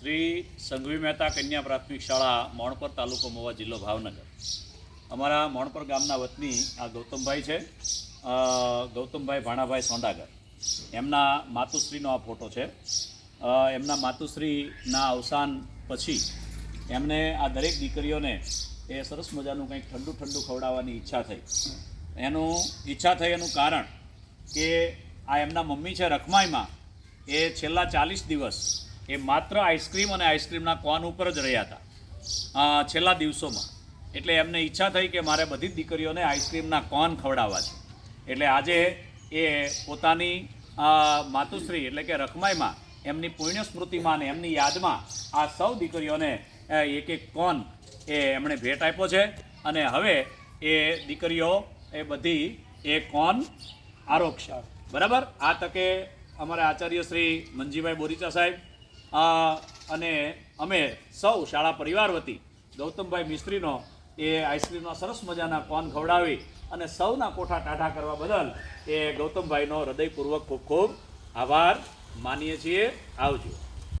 શ્રી સંઘવી મહેતા કન્યા પ્રાથમિક શાળા મોણપર તાલુકો મોવા જિલ્લો ભાવનગર. અમારા મોણપર ગામના વતની આ ગૌતમભાઈ છે. ગૌતમભાઈ ભાણાભાઈ સોંડાગર. એમના માતુશ્રીનો આ ફોટો છે. એમના માતુશ્રીના અવસાન પછી એમને આ દરેક દીકરીઓને એ સરસ મજાનું કંઈક ઠંડુ ઠંડુ ખવડાવવાની ઈચ્છા થઈ. એનું ઈચ્છા થઈ એનું કારણ કે આ એમના મમ્મી છે રખમાઈમાં. એ છેલ્લા ચાલીસ દિવસ એ માત્ર આઈસ્ક્રીમ અને આઈસ્ક્રીમના કોન ઉપર જ રહ્યા હતા. છેલ્લા દિવસોમાં. એટલે એમને ઈચ્છા થઈ કે મારે બધી જ દીકરીઓને આઈસ્ક્રીમના કોન ખવડાવવા છે. એટલે આજે એ પોતાની માતુશ્રી એટલે કે રખમાઈમાં એમની પુણ્ય સ્મૃતિમાં અને એમની યાદમાં આ સૌ દીકરીઓને એક એક કોન એ એમણે ભેટ આપ્યો છે. અને હવે એ દીકરીઓ એ બધી એ કોન આરોગશે. બરાબર? આ તકે અમારા આચાર્ય શ્રી મંજીભાઈ બોરીચા સાહેબ અને અમે સૌ શાળા પરિવાર વતી ગૌતમભાઈ મિસ્ત્રીનો એ આઈસ્ક્રીમના સરસ મજાના કોન ખવડાવી અને સૌના કોઠા ટાઢા કરવા બદલ એ ગૌતમભાઈનો હૃદયપૂર્વક ખૂબ ખૂબ આભાર. માનીએ છીએ. આવજો.